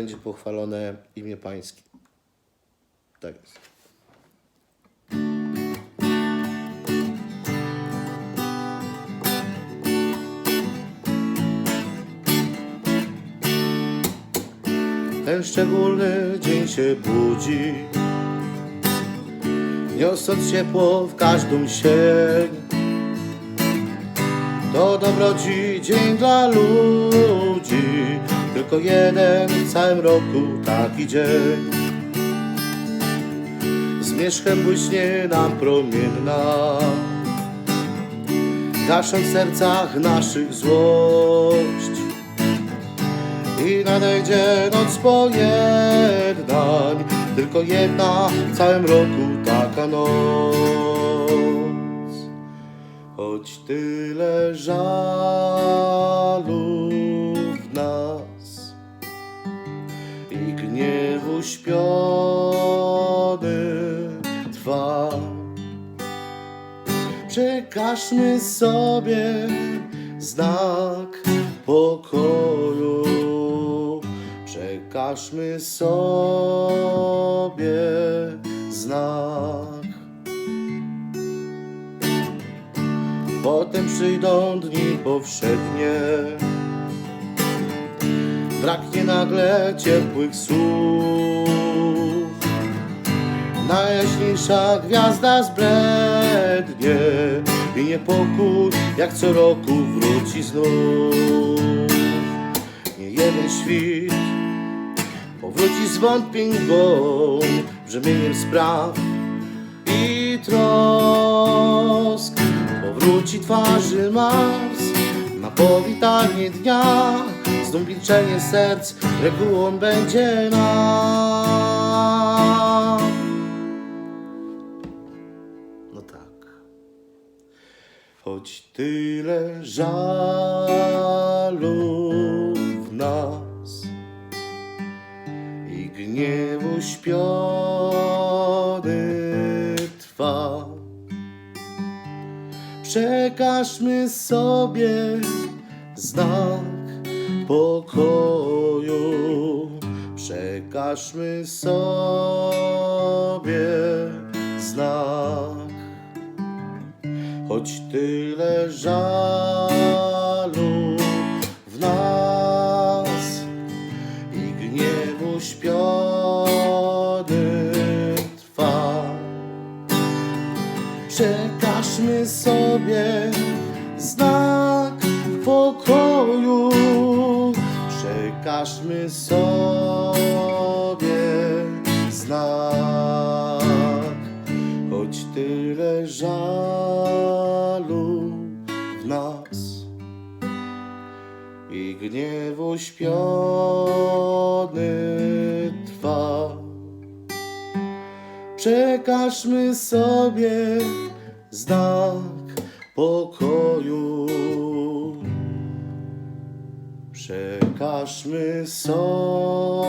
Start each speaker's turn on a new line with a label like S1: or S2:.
S1: będzie pochwalone imię Pańskie. Tak jest. Ten szczególny dzień się budzi, niosąc ciepło w każdą sień. To dobroci dzień dla ludzi, tylko jeden w całym roku taki dzień. Zmierzchem błyśnie nam promienna, gasząc w sercach naszych złość. I nadejdzie noc pojednań, tylko jedna w całym roku taka noc. Choć tyle żalu Przekażmy sobie znak pokoju. Przekażmy sobie znak. Potem przyjdą dni powszednie. Braknie nagle ciepłych słów. Najjaśniejsza gwiazda zblednie i niepokój jak co roku wróci znów. Nie jeden świt powróci z wątpień goł, brzemieniem spraw i trosk. Powróci twarzy Mars na powitanie dnia, znów serc regułą będzie nam. Choć tyle żalu w nas i gniewu śpiony trwa. Przekażmy sobie znak pokoju. Przekażmy sobie znak. Choć tyle żalu w nas i gniewu śpiony trwa. Przekażmy sobie znak pokoju. Przekażmy sobie znak, choć tyle żalu i gniewu śpiony trwa. Przekażmy sobie znak pokoju. Przekażmy sobie